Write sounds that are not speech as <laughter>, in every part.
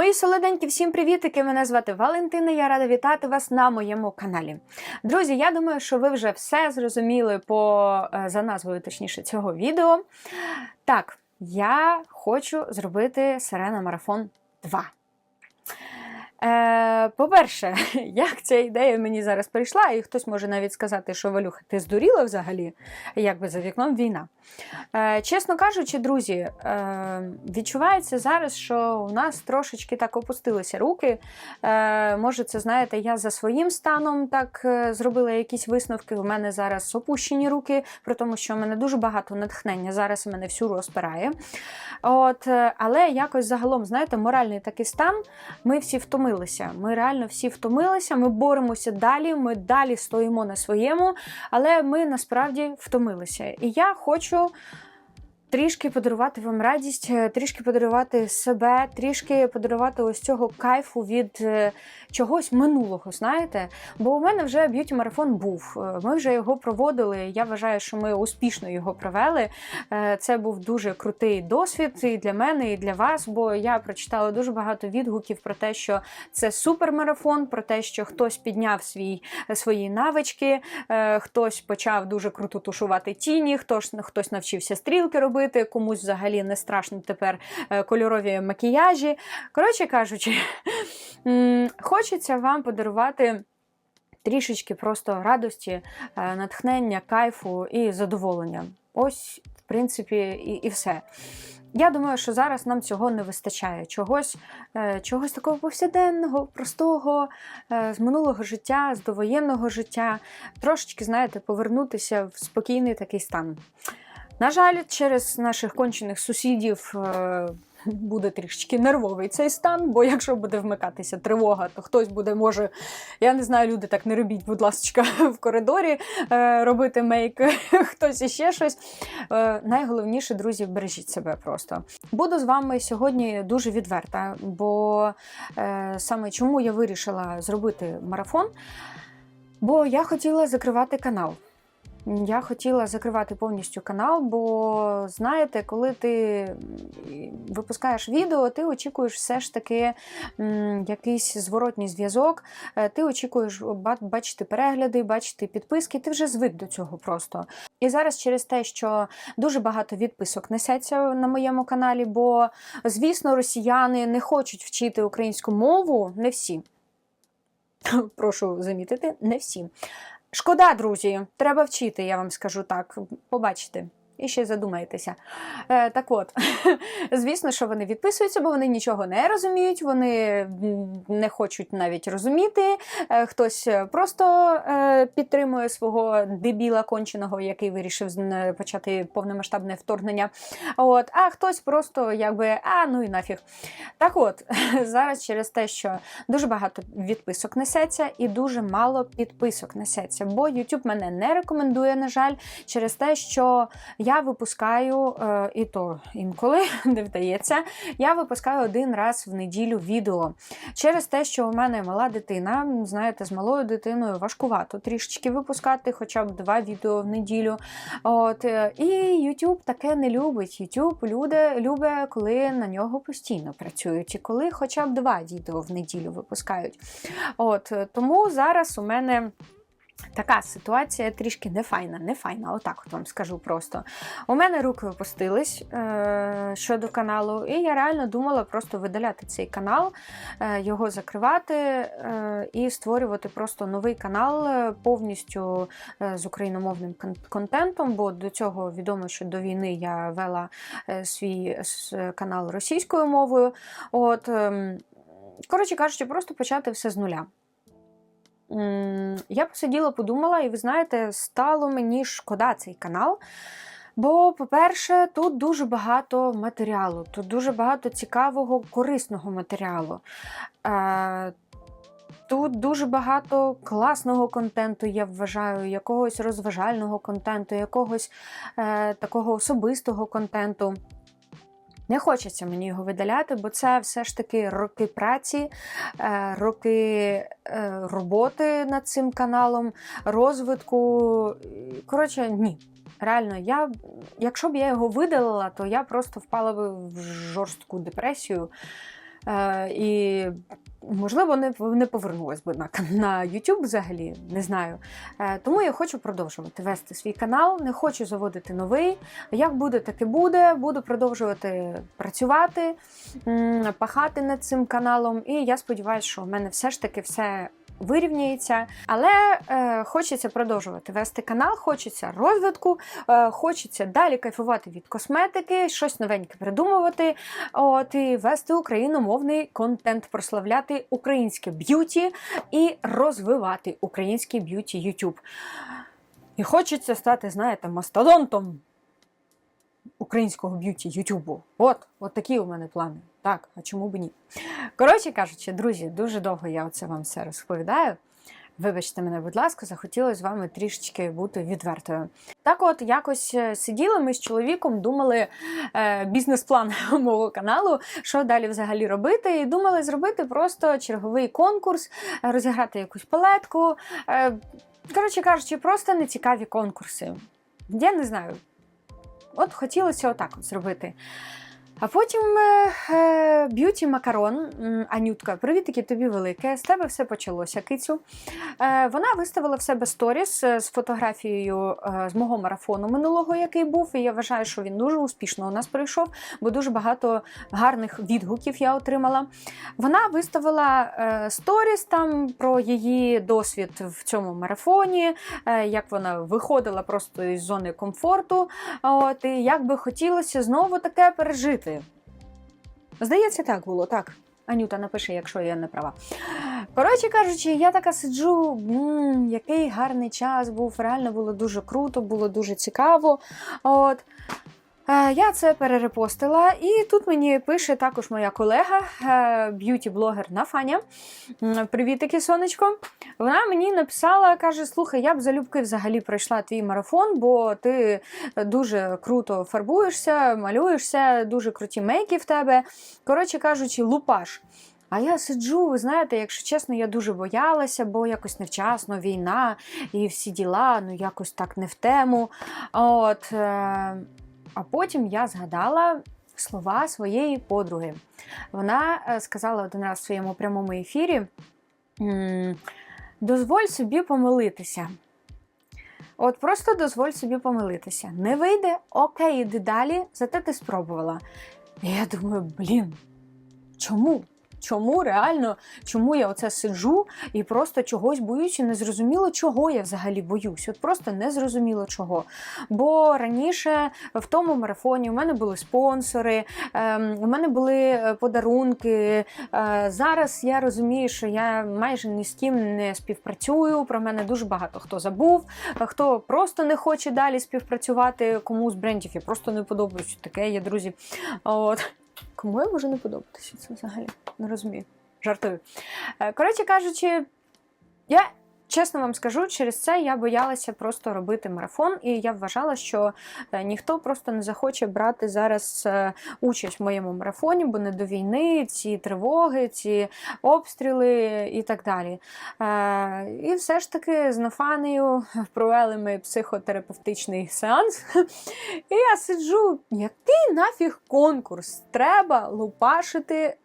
Мої солоденькі, всім привітики! Мене звати Валентина. Я рада вітати вас на моєму каналі. Друзі, я думаю, що ви вже все зрозуміли по е, за назвою, точніше, цього відео. Так, я хочу зробити Сирена Марафон 2. Е, По-перше, <laughs> як ця ідея мені зараз прийшла, і хтось може навіть сказати, що Валюха, ти здуріла взагалі, якби за вікном війна. Е, Чесно кажучи, друзі, е, відчувається зараз, що у нас трошечки так опустилися руки. Е, Може, це знаєте, я за своїм станом так е, зробила якісь висновки. У мене зараз опущені руки, при тому, що в мене дуже багато натхнення. Зараз мене всю розпирає. От, е, але якось загалом, знаєте, моральний такий стан. Ми всі втомилися. Ми реально всі втомилися. Ми боремося далі. Ми далі стоїмо на своєму, але ми насправді втомилися. І я хочу. Трішки подарувати вам радість, е, трішки подарувати себе, трішки подарувати ось цього кайфу від е, чогось минулого, знаєте? Бо у мене вже б'юті марафон був. Е, Ми вже його проводили. Я вважаю, що ми успішно його провели. Це був дуже крутий досвід і для мене, і для вас. Бо я прочитала дуже багато відгуків про те, що це супермарафон, про те, що хтось підняв свій, свої навички, хтось почав дуже круто тушувати тіні, хтось, хтось навчився стрілки робити, комусь взагалі не страшно тепер е, кольорові макіяжі. Коротше кажучи, <laughs> хочеться вам подарувати. Трішечки просто радості, е, натхнення, кайфу і задоволення. Ось, в принципі, і, і все. Я думаю, що зараз нам цього не вистачає. Чогось, е, чогось такого повсякденного, простого, з минулого життя, з довоєнного життя. Трошечки, знаєте, повернутися в спокійний такий стан. На жаль, через наших кончених сусідів е, буде трішечки нервовий цей стан, бо якщо буде вмикатися тривога, то хтось буде, може, я не знаю, люди так не робіть, будь ласка, <laughs> в коридорі е, робити мейк, <laughs> хтось іще щось. Е, найголовніше, друзі, бережіть себе просто. Буду з вами сьогодні дуже відверта, бо е, саме чому я вирішила зробити марафон, бо я хотіла закривати канал. Я хотіла закривати повністю канал, бо знаєте, коли ти випускаєш відео, ти очікуєш все ж таки якийсь зворотній зв'язок. Е, Ти очікуєш бачити перегляди, бачити підписки. Ти вже звик до цього просто. І зараз через те, що дуже багато відписок несеться на моєму каналі, бо звісно, росіяни не хочуть вчити українську мову, не всі. <laughs> Прошу замітити, не всі. Шкода, друзі, треба вчити, я вам скажу так. Побачите. І ще задумаєтеся. Е, так от, <laughs> звісно, що вони відписуються, бо вони нічого не розуміють, вони не хочуть навіть розуміти. Е, хтось просто е, підтримує свого дебіла конченого, який вирішив почати повномасштабне вторгнення. От, а хтось просто якби, а ну і нафіг. Так от, <laughs> зараз через те, що дуже багато відписок несеться і дуже мало підписок несеться, бо YouTube мене не рекомендує, на жаль, через те, що я випускаю, е, і то інколи <laughs> не вдається, я випускаю один раз в неділю відео. Через те, що у мене мала дитина, знаєте, з малою дитиною важкувато трішечки випускати, хоча б два відео в неділю. От, е, і YouTube таке не любить. YouTube люди, любить, коли на нього постійно працюють, і коли хоча б два відео в неділю випускають. От, е, тому зараз у мене. Така ситуація трішки нефайна, нефайна, отак от вам скажу просто. У мене руки опустились е, щодо каналу, і я реально думала просто видаляти цей канал, е, його закривати е, і створювати просто новий канал е, повністю е, з україномовним кон- контентом, бо до цього відомо, що до війни я вела е, свій с- канал російською мовою. От, ем, коротше кажучи, просто почати все з нуля. Я посиділа, подумала, і ви знаєте, стало мені шкода цей канал. Бо, по-перше, тут дуже багато матеріалу, тут дуже багато цікавого, корисного матеріалу. Е, Тут дуже багато класного контенту, я вважаю, якогось розважального контенту, якогось е, такого особистого контенту. Не хочеться мені його видаляти, бо це все ж таки роки праці, е, роки е, роботи над цим каналом, розвитку. Коротше, ні. Реально, я, якщо б я його видалила, то я просто впала би в жорстку депресію. Е, і можливо, не, не повернулась би на, на YouTube взагалі, не знаю. Е, тому я хочу продовжувати вести свій канал, не хочу заводити новий. Як буде, так і буде. Буду продовжувати працювати, пахати над цим каналом. І я сподіваюся, що в мене все ж таки все вирівняється. Але е, хочеться продовжувати вести канал, хочеться розвитку, е, хочеться далі кайфувати від косметики, щось новеньке придумувати. От і вести україномовний контент, прославляти українське б'юті і розвивати український б'юті YouTube. І хочеться стати, знаєте, мастодонтом українського б'юті Ютубу. От, от такі у мене плани. Так, а чому б ні? Коротше кажучи, друзі, дуже довго я оце вам все розповідаю. Вибачте мене, будь ласка, захотілося з вами трішечки бути відвертою. Так, от якось е, сиділи ми з чоловіком, думали е, бізнес-план <laughs> мого каналу, що далі взагалі робити. І думали зробити просто черговий конкурс, розіграти якусь палетку. Е, коротше кажучи, просто нецікаві конкурси. Я не знаю. От хотілося отак от зробити. А потім е, б'юті макарон. Анютка, привітики тобі велике. З тебе все почалося, кицю. Е, вона виставила в себе сторіс е, з фотографією е, з мого марафону минулого, який був. І я вважаю, що він дуже успішно у нас пройшов, бо дуже багато гарних відгуків я отримала. Вона виставила е, сторіс там про її досвід в цьому марафоні, е, як вона виходила просто із зони комфорту. От, і як би хотілося знову таке пережити. Здається, так було, так. Анюта, напиши, якщо я не права. Коротше кажучи, я така сиджу, м, який гарний час був, реально було дуже круто, було дуже цікаво. От. Е, Я це перерепостила, і тут мені пише також моя колега, е, б'юті-блогер Нафаня. М, Привітики, сонечко. Вона мені написала, каже: Слухай, я б залюбки взагалі пройшла твій марафон, бо ти дуже круто фарбуєшся, малюєшся, дуже круті мейки в тебе. Коротше кажучи, лупаш. А я сиджу, ви знаєте, якщо чесно, я дуже боялася, бо якось невчасно війна і всі діла, ну якось так не в тему. От, е, а потім я згадала слова своєї подруги. Вона е, сказала один раз в своєму прямому ефірі: дозволь собі помилитися. От просто дозволь собі помилитися. Не вийде, окей, іди далі, зате ти спробувала. І я думаю, блін, чому? Чому реально, чому я оце сиджу і просто чогось боюся, не зрозуміло, чого я взагалі боюсь. От просто не зрозуміло чого. Бо раніше в тому марафоні у мене були спонсори, ем, у мене були е, подарунки. Е, зараз я розумію, що я майже ні з ким не співпрацюю. Про мене дуже багато хто забув, хто просто не хоче далі співпрацювати. Кому з брендів я просто не подобаюся. Таке є, друзі. От. Кому я можу не подобатися це взагалі? Не розумію. Жартую. Е, Коротше кажучи, я чесно вам скажу, через це я боялася просто робити марафон, і я вважала, що е, ніхто просто не захоче брати зараз е, участь в моєму марафоні, бо не до війни, ці тривоги, ці обстріли і так далі. Е, І все ж таки з Нафанею провели ми психотерапевтичний сеанс. І я сиджу, який нафіг конкурс? Треба лупашити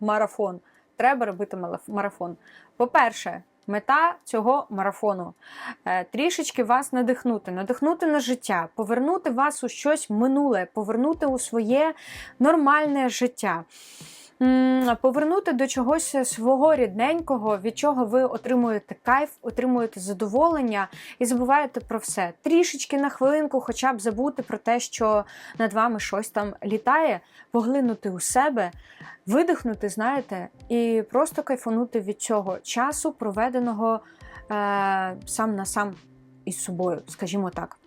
марафон. Треба робити марафон. По-перше, мета цього марафону е, трішечки вас надихнути, надихнути на життя, повернути вас у щось минуле, повернути у своє нормальне життя. Повернути до чогось свого рідненького, від чого ви отримуєте кайф, отримуєте задоволення і забуваєте про все. Трішечки на хвилинку, хоча б забути про те, що над вами щось там літає, поглинути у себе, видихнути, знаєте, і просто кайфанути від цього часу, проведеного е, сам на сам із собою, скажімо так.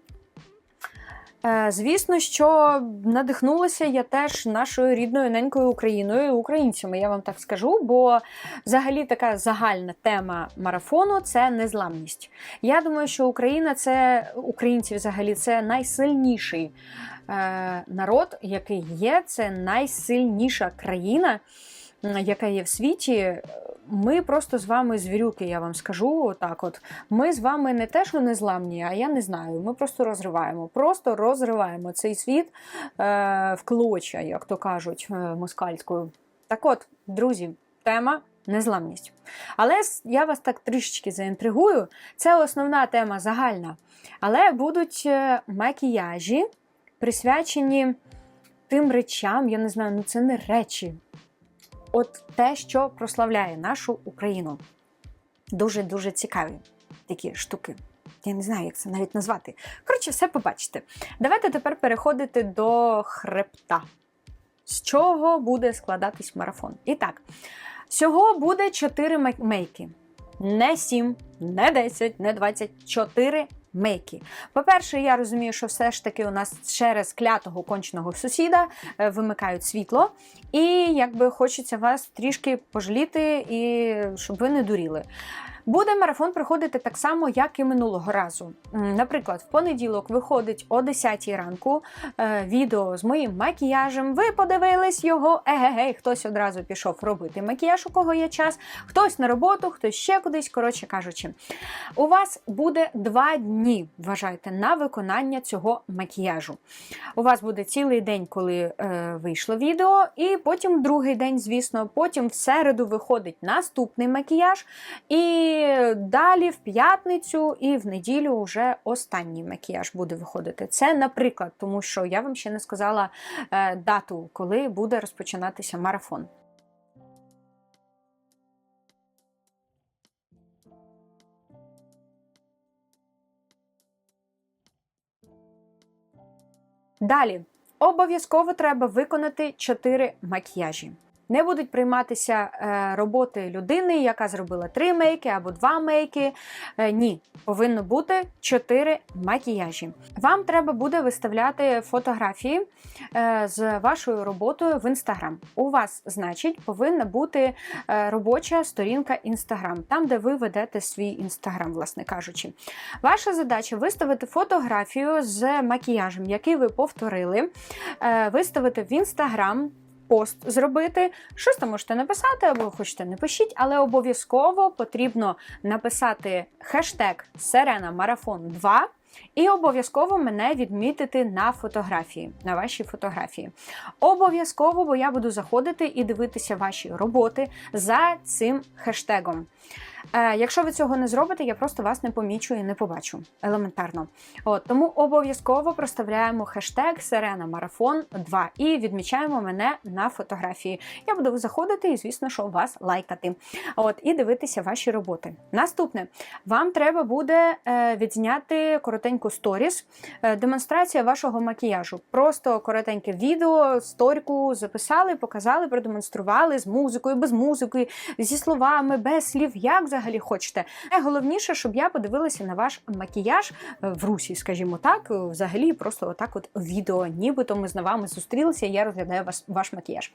Е, Звісно, що надихнулася я теж нашою рідною ненькою Україною, українцями, я вам так скажу, бо взагалі така загальна тема марафону це незламність. Я думаю, що Україна це українці взагалі це найсильніший е, народ, який є, це найсильніша країна, яка є в світі. Ми просто з вами звірюки, я вам скажу. Так, от ми з вами не те, що незламні, а я не знаю. Ми просто розриваємо, просто розриваємо цей світ е, в клоча, як то кажуть, е, москальською. Так от, друзі, тема незламність. Але я вас так трішечки заінтригую. Це основна тема загальна. Але будуть е, макіяжі, присвячені тим речам, я не знаю, ну це не речі. От те, що прославляє нашу Україну. Дуже-дуже цікаві такі штуки. Я не знаю, як це навіть назвати. Коротше, все побачите. Давайте тепер переходити до хребта. З чого буде складатись марафон? І так, всього буде 4 мей- мейки. Не 7, не 10, не 24 мейки. По-перше, я розумію, що все ж таки у нас через клятого конченого сусіда е, вимикають світло, і якби хочеться вас трішки пожаліти, і щоб ви не дуріли. Буде марафон проходити так само, як і минулого разу. Наприклад, в понеділок виходить о 10 ранку е, відео з моїм макіяжем. Ви подивились його, егегей, хтось одразу пішов робити макіяж, у кого є час, хтось на роботу, хтось ще кудись. Коротше кажучи, у вас буде два дні, вважайте, на виконання цього макіяжу. У вас буде цілий день, коли е, вийшло відео, і потім другий день, звісно, потім в середу виходить наступний макіяж. І далі в п'ятницю і в неділю вже останній макіяж буде виходити. Це, наприклад, тому що я вам ще не сказала е, дату, коли буде розпочинатися марафон. Далі обов'язково треба виконати 4 макіяжі. Не будуть прийматися е, роботи людини, яка зробила 3 мейки або 2 мейки. Е, ні, повинно бути 4 макіяжі. Вам треба буде виставляти фотографії е, з вашою роботою в інстаграм. У вас, значить, повинна бути робоча сторінка інстаграм, там, де ви ведете свій інстаграм, власне кажучи. Ваша задача виставити фотографію з макіяжем, який ви повторили, виставити в інстаграм. Пост зробити, щось там можете написати, або хочете не пишіть, але обов'язково потрібно написати хештег Сирена Марафон 2 і обов'язково мене відмітити на фотографії, на вашій фотографії. Обов'язково, бо я буду заходити і дивитися ваші роботи за цим хештегом. Е, якщо ви цього не зробите, я просто вас не помічу і не побачу. Елементарно. От, тому обов'язково проставляємо хештег Сирена Марафон 2 і відмічаємо мене на фотографії. Я буду заходити і, звісно, що вас лайкати. От, і дивитися ваші роботи. Наступне, вам треба буде е, відзняти коротеньку сторіс, е, демонстрація вашого макіяжу. Просто коротеньке відео, сторіку записали, показали, продемонстрували з музикою, без музики, зі словами, без слів, як взагалі хочете. Найголовніше, щоб я подивилася на ваш макіяж е, в русі, скажімо так, е, взагалі просто отак от відео, нібито ми з вами зустрілися, і я розглядаю вас, ваш макіяж.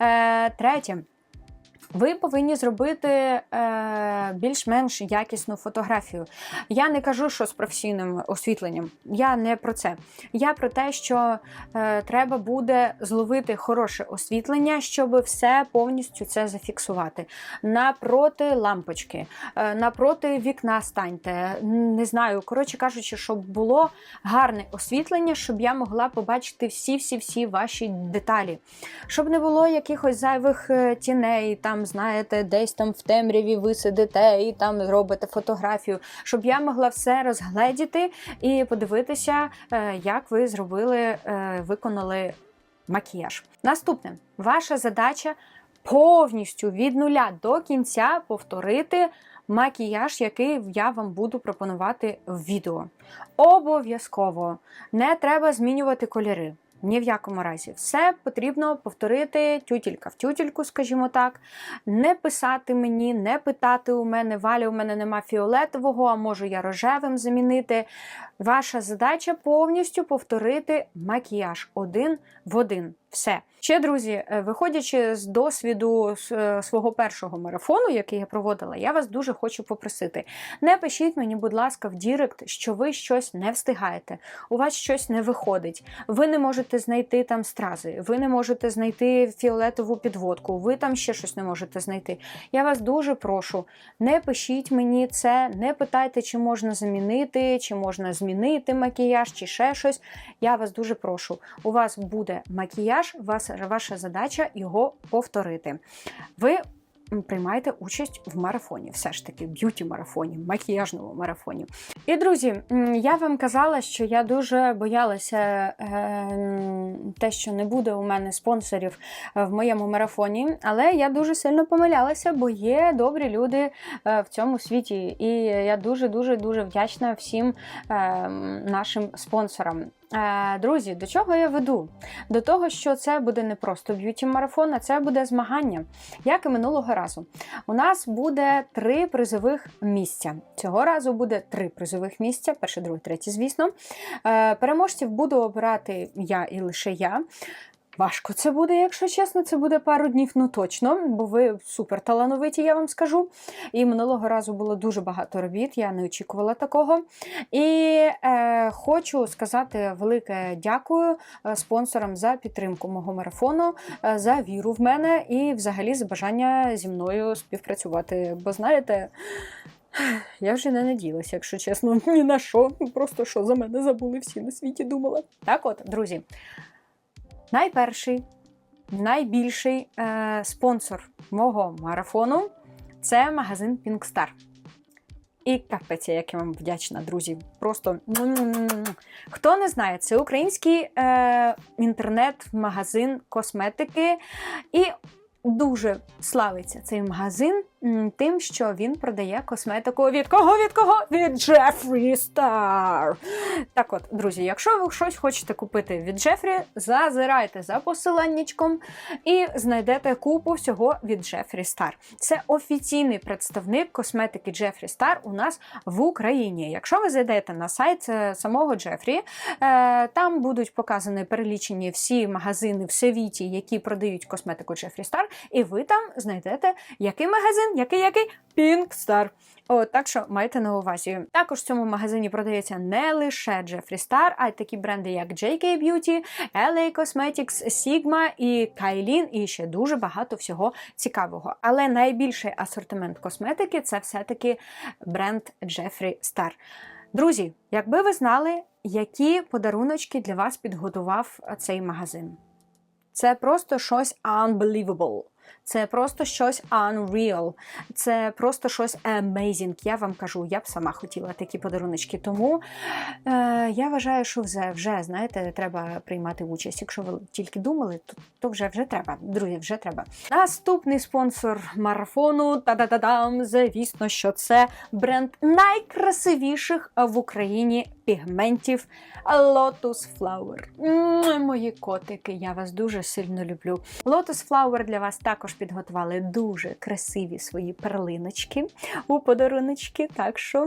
Е, третє. Ви повинні зробити е, більш-менш якісну фотографію. Я не кажу, що з професійним освітленням. Я не про це. Я про те, що е, треба буде зловити хороше освітлення, щоб все повністю це зафіксувати. Напроти лампочки, е, напроти вікна станьте. Не знаю, коротше кажучи, щоб було гарне освітлення, щоб я могла побачити всі-всі-всі ваші деталі. Щоб не було якихось зайвих е, тіней, там, знаєте, десь там в темряві ви сидите і там робите фотографію, щоб я могла все розгледіти і подивитися, е, як ви зробили, е, виконали макіяж. Наступне, ваша задача повністю від нуля до кінця повторити макіяж, який я вам буду пропонувати в відео. Обов'язково не треба змінювати кольори. Ні в якому разі. Все потрібно повторити тютілька в тютільку, скажімо так. Не писати мені, не питати у мене, Валя, у мене нема фіолетового, а можу я рожевим замінити. Ваша задача повністю повторити макіяж один в один. Все. Ще, друзі, е, виходячи з досвіду е, свого першого марафону, який я проводила, я вас дуже хочу попросити. Не пишіть мені, будь ласка, в Дірект, що ви щось не встигаєте, у вас щось не виходить. Ви не можете знайти там стрази, ви не можете знайти фіолетову підводку, ви там ще щось не можете знайти. Я вас дуже прошу, не пишіть мені це, не питайте, чи можна замінити, чи можна змінити макіяж, чи ще щось. Я вас дуже прошу. У вас буде макіяж, макіяж, ваша, ваша задача його повторити. Ви приймаєте участь в марафоні, все ж таки, б'юті-марафоні, макіяжному марафоні. І друзі, я вам казала, що я дуже боялася е, те, що не буде у мене спонсорів е, в моєму марафоні, але я дуже сильно помилялася, бо є добрі люди е, в цьому світі. І я дуже дуже дуже вдячна всім е, нашим спонсорам. Е, Друзі, до чого я веду? До того, що це буде не просто б'юті-марафон, а це буде змагання, як і минулого разу. У нас буде три призових місця. Цього разу буде три призових місця: перше, друге, третє, звісно. Е, Переможців буду обирати я і лише я. Важко це буде, якщо чесно, це буде пару днів, ну точно, бо ви супер талановиті, я вам скажу. І минулого разу було дуже багато робіт, я не очікувала такого. І е, хочу сказати велике дякую е, спонсорам за підтримку мого марафону, е, за віру в мене і взагалі за бажання зі мною співпрацювати. Бо знаєте. Я вже не наділася, якщо чесно, ні на що. Просто що за мене забули всі на світі думала. Так от, друзі, найперший, найбільший е, спонсор мого марафону це магазин Pink Star. І капець, як я вам вдячна, друзі. Просто хто не знає, це український е, інтернет-магазин косметики. І дуже славиться цей магазин тим, що він продає косметику від кого? Від кого? Від Jeffree Star. Так от, друзі, якщо ви щось хочете купити від Джефрі, зазирайте за посиланнячком і знайдете купу всього від Jeffree Star. Це офіційний представник косметики Jeffree Star у нас в Україні. Якщо ви зайдете на сайт е, самого Джефрі, там будуть показані перелічені всі магазини в світі, які продають косметику Jeffree Star, і ви там знайдете який магазин, який який Pink Star. О, так що майте на увазі. Також в цьому магазині продається не лише Jeffree Star, а й такі бренди, як JK Beauty, LA Cosmetics, Sigma і Kailin, і ще дуже багато всього цікавого. Але найбільший асортимент косметики це все-таки бренд Jeffree Star. Друзі, якби ви знали, які подаруночки для вас підготував цей магазин. Це просто щось unbelievable. Це просто щось unreal. Це просто щось amazing. Я вам кажу, я б сама хотіла такі подаруночки. Тому е, я вважаю, що вже, вже знаєте, треба приймати участь. Якщо ви тільки думали, то, то вже вже треба. Друзі, вже треба. Наступний спонсор марафону. Та-да-да-дам! Звісно, що це бренд найкрасивіших в Україні пігментів Lotus Flower. Мої котики, я вас дуже сильно люблю. Lotus Flower для вас також підготували дуже красиві свої перлиночки у подаруночки. Так що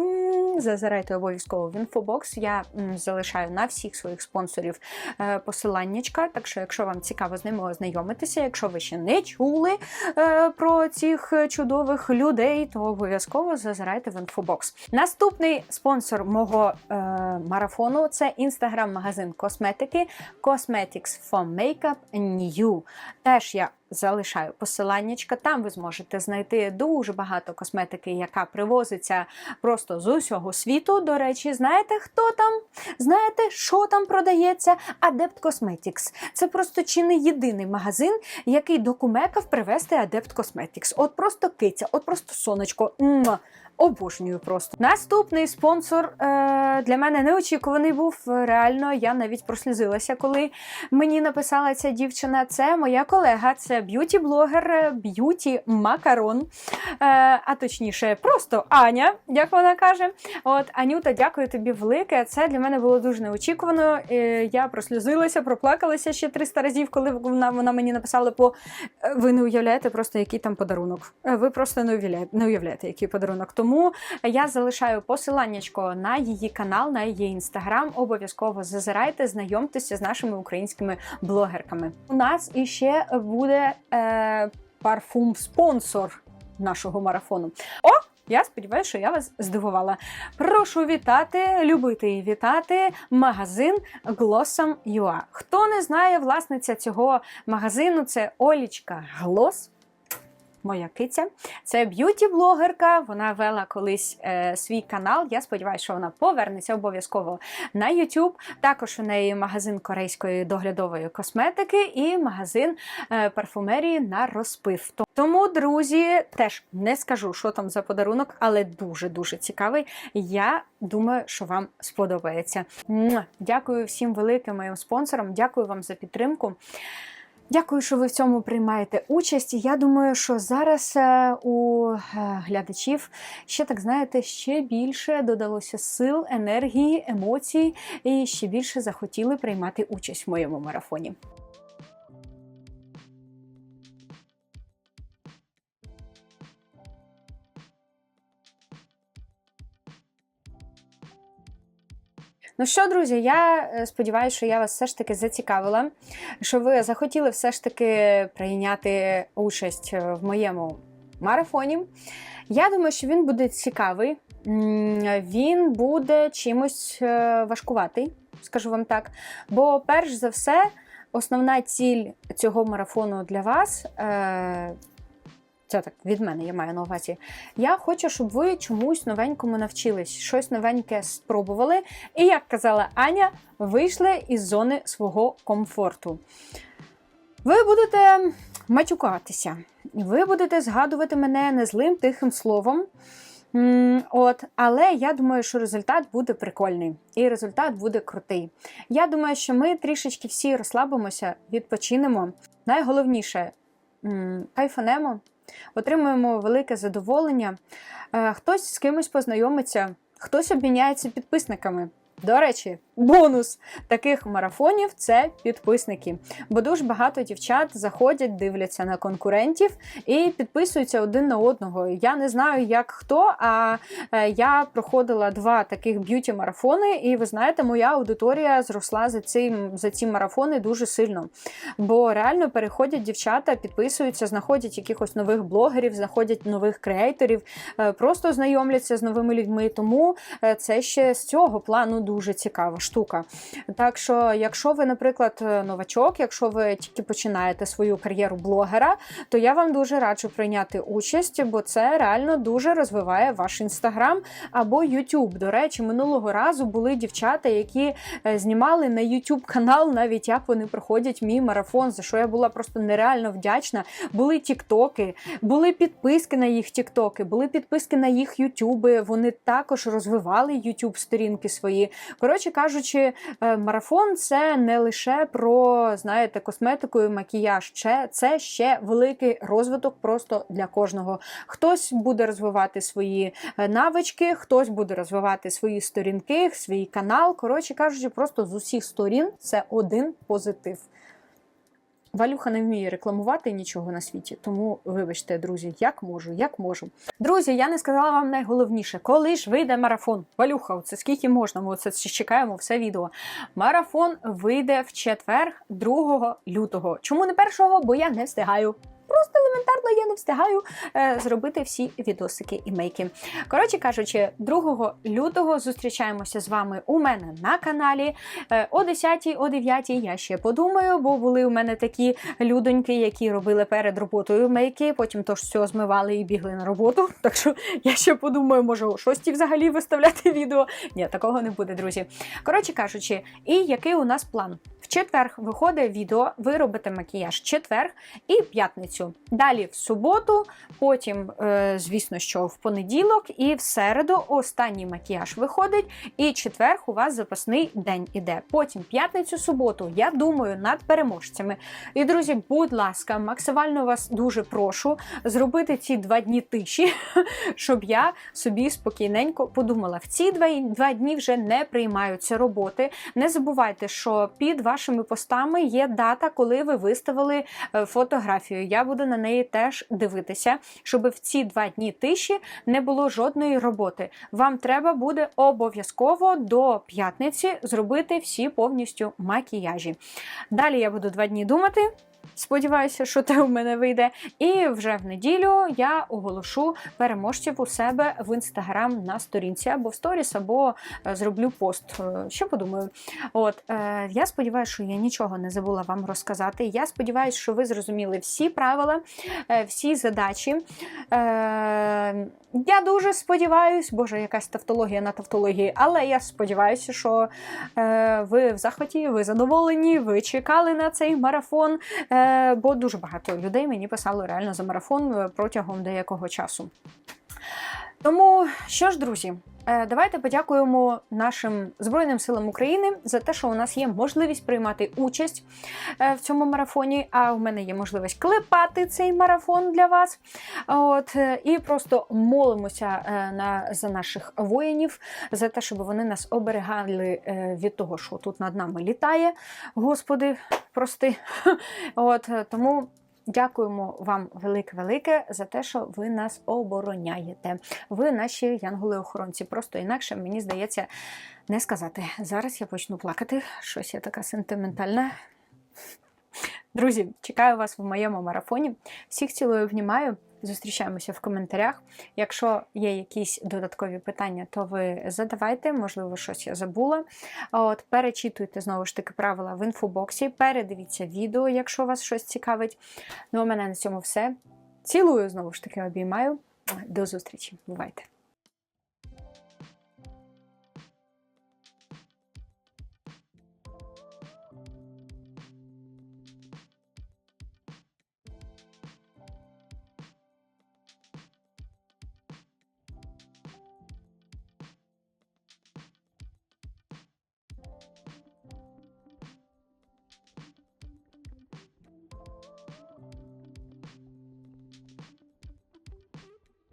зазирайте обов'язково в інфобокс. Я залишаю на всіх своїх спонсорів е, посиланнячка. Так що, якщо вам цікаво з ними ознайомитися, якщо ви ще не чули е, про цих чудових людей, то обов'язково зазирайте в інфобокс. Наступний спонсор мого е, марафону це інстаграм-магазин косметики Cosmetics for Makeup New. Теж я залишаю посиланнячка. Там ви зможете знайти дуже багато косметики, яка привозиться просто з усього світу. До речі, знаєте, хто там? Знаєте, що там продається? Adept Cosmetics. Це просто чи не єдиний магазин, який докумекав привезти Adept Cosmetics. От просто киця, от просто сонечко. Обожнюю просто. Наступний спонсор е, для мене неочікуваний був. Реально, я навіть прослізилася, коли мені написала ця дівчина. Це моя колега, це б'юті-блогер, б'юті Макарон. Е, а точніше, просто Аня, як вона каже. От Анюта, дякую тобі велике. Це для мене було дуже неочікувано. Е, я прослізилася, проплакалася ще 300 разів, коли вона, вона мені написала по «Е, ви не уявляєте просто, який там подарунок. Е, Ви просто не уявляєте, не уявляєте, який подарунок. Тому я залишаю посиланнячко на її канал, на її інстаграм. Обов'язково зазирайте, знайомтеся з нашими українськими блогерками. У нас іще буде е, парфум-спонсор нашого марафону. О! Я сподіваюся, що я вас здивувала. Прошу вітати, любити і вітати магазин Glossam.ua. Хто не знає, власниця цього магазину це Олічка Глос. Моя киця. Це б'юті-блогерка. Вона вела колись е, свій канал. Я сподіваюся, що вона повернеться обов'язково на YouTube. Також у неї магазин корейської доглядової косметики і магазин е, парфумерії на розпив. Тому, друзі, теж не скажу, що там за подарунок, але дуже-дуже цікавий. Я думаю, що вам сподобається. Дякую всім великим моїм спонсорам, дякую вам за підтримку. Дякую, що ви в цьому приймаєте участь. Я думаю, що зараз е, у е, глядачів ще так знаєте, ще більше додалося сил, енергії, емоцій, і ще більше захотіли приймати участь в моєму марафоні. Ну що, друзі, я е, сподіваюся, що я вас все ж таки зацікавила, що ви захотіли все ж таки прийняти участь е, в моєму марафоні. Я думаю, що він буде цікавий, він буде чимось е, важкуватий, скажу вам так. Бо, перш за все, основна ціль цього марафону для вас. Це так від мене, я маю на увазі. Я хочу, щоб ви чомусь новенькому навчились, щось новеньке спробували. І як казала Аня, вийшли із зони свого комфорту. Ви будете матюкатися, ви будете згадувати мене не злим тихим словом. От, але я думаю, що результат буде прикольний і результат буде крутий. Я думаю, що ми трішечки всі розслабимося, відпочинемо. Найголовніше кайфанемо, отримуємо велике задоволення. Е, Хтось з кимось познайомиться, хтось обміняється підписниками. До речі, бонус таких марафонів це підписники. Бо дуже багато дівчат заходять, дивляться на конкурентів і підписуються один на одного. Я не знаю, як хто, а е, я проходила два таких б'юті-марафони, і ви знаєте, моя аудиторія зросла за цим за ці марафони дуже сильно. Бо реально переходять дівчата, підписуються, знаходять якихось нових блогерів, знаходять нових креаторів, е, просто знайомляться з новими людьми. Тому е, це ще з цього плану дуже цікава штука. Так що, якщо ви, наприклад, новачок, якщо ви тільки починаєте свою кар'єру блогера, то я вам дуже раджу прийняти участь, бо це реально дуже розвиває ваш інстаграм або YouTube. До речі, минулого разу були дівчата, які е, знімали на YouTube канал, навіть як вони проходять мій марафон, за що я була просто нереально вдячна. Були тіктоки, були підписки на їх тіктоки, були підписки на їх ютуби. Вони також розвивали YouTube сторінки свої. Коротше кажучи, е, марафон це не лише про знаєте косметику і макіяж. Це, ще великий розвиток просто для кожного. Хтось буде розвивати свої е, навички, хтось буде розвивати свої сторінки, свій канал. Коротше кажучи, просто з усіх сторін це один позитив. Валюха не вміє рекламувати нічого на світі, тому вибачте, друзі, як можу, як можу. Друзі, я не сказала вам найголовніше, коли ж вийде марафон. Валюха, оце скільки можна? Ми оце чекаємо все відео. Марафон вийде в четвер, 2 лютого. Чому не першого? Бо я не встигаю. Елементарно я не встигаю е, зробити всі відосики і мейки. Коротше кажучи, 2 лютого зустрічаємося з вами у мене на каналі. Е, о 10 о 9 я ще подумаю, бо були у мене такі людоньки, які робили перед роботою мейки, потім то ж все змивали і бігли на роботу. <laughs> Так що я ще подумаю, може о 6 взагалі виставляти відео. Ні, такого не буде, друзі. Коротше кажучи, і який у нас план? В четвер виходить відео, ви робите макіяж четвер і п'ятницю. Далі в суботу, потім, е, звісно, що в понеділок і в середу останній макіяж виходить, і четвер у вас запасний день іде. Потім п'ятницю, суботу, я думаю, над переможцями. І, друзі, будь ласка, максимально вас дуже прошу зробити ці два дні тиші, <laughs> щоб я собі спокійненько подумала. В ці два, дні вже не приймаються роботи. Не забувайте, що під вашими постами є дата, коли ви виставили е, фотографію. Я буду на неї теж дивитися, щоб в ці два дні тиші не було жодної роботи. Вам треба буде обов'язково до п'ятниці зробити всі повністю макіяжі. Далі я буду два дні думати. Сподіваюся, що те у мене вийде. І вже в неділю я оголошу переможців у себе в інстаграм на сторінці або в сторіс, або е, зроблю пост. Е, Що подумаю? От е, я сподіваюся, що я нічого не забула вам розказати. Я сподіваюся, що ви зрозуміли всі правила, е, всі задачі. Е, я дуже сподіваюся, боже, якась тавтологія на тавтології, але я сподіваюся, що е, ви в захваті, ви задоволені, ви чекали на цей марафон. Е, бо дуже багато людей мені писало реально за марафон е, протягом деякого часу. Тому що ж, друзі, е, давайте подякуємо нашим Збройним силам України за те, що у нас є можливість приймати участь е, в цьому марафоні. А у мене є можливість клепати цей марафон для вас. От е, і просто молимося на за наших воїнів, за те, щоб вони нас оберегали від того, що тут над нами літає. Господи, прости. <laughs> От тому. Дякуємо вам велике-велике за те, що ви нас обороняєте. Ви наші янголи-охоронці. Просто інакше, мені здається, не сказати. Зараз я почну плакати. Щось я така сентиментальна. Друзі, чекаю вас в моєму марафоні. Всіх цілую обнімаю. Зустрічаємося в коментарях. Якщо є якісь додаткові питання, то ви задавайте, можливо, щось я забула. От, перечитуйте знову ж таки правила в інфобоксі, передивіться відео, якщо вас щось цікавить. Ну, а мене на цьому все. Цілую знову ж таки обіймаю. До зустрічі. Бувайте!